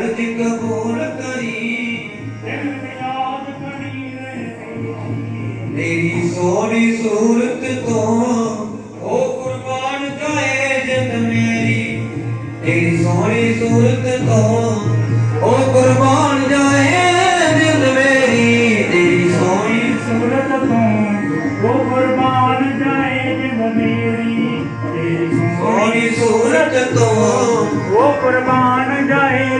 ਅਰਜ ਕਬੂਲ ਕਰੀ। ਦਿਲ ਤੇਰੀ ਸੋਹਣੀ ਸੂਰਤ ਤੋਂ ਉਹ ਕੁਰਬਾਨ ਜਾਏ ਜਿੰਦ ਮੇਰੀ। ਤੇਰੀ ਸੋਹਣੀ ਸੂਰਤ ਤੋਂ ਉਹ ਕੁਰਬਾਨ ਜਾਏ ਜਿੰਦ ਮੇਰੀ। ਤੇਰੀ ਸੋਹਣੀ ਸੂਰਤ ਤੋਂ ਉਹ ਕੁਰਬਾਨ ਜਾਏ ਜਿੰਦ ਮੇਰੀ। ਤੇਰੀ ਸੋਹਣੀ ਸੂਰਤ ਤੋਂ ਉਹ ਕੁਰਬਾਨ ਜਾਏ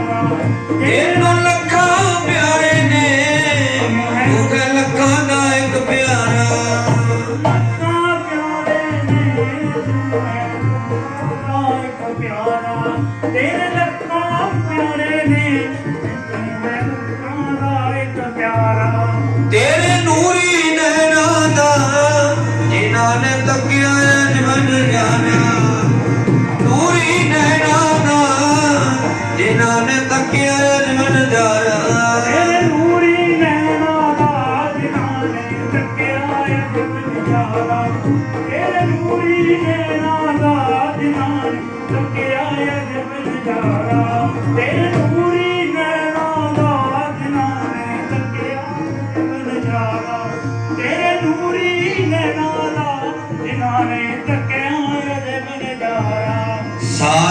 ਤੇਰੇ ਲੱਖਾਂ ਪਿਆਰੇ ਨੇ ਤੂੰ ਦਾ ਇੱਕ ਪਿਆਰਾ। ਤੇਰੇ ਨੂਰੀ ਨੈਣਾ ਦਾ, ਜਿਨ੍ਹਾਂ ਨੇ ਤੱਕਿਆ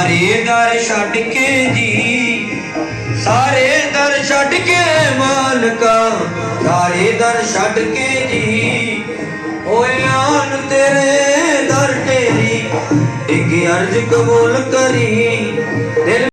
ਸਾਰੇ ਦਰ ਛੱਡ ਕੇ ਜੀ। ਸਾਰੇ ਦਰ ਛੱਡ ਕੇ ਮਾਲਕਾ, ਸਾਰੇ ਦਰ ਛੱਡ ਕੇ ਜੀ। ਓਏ ਆਨ ਤੇਰੇ ਦਰ ਤੇਰੀ ਇੱਕ ਅਰਜ ਕਬੂਲ ਕਰੀ।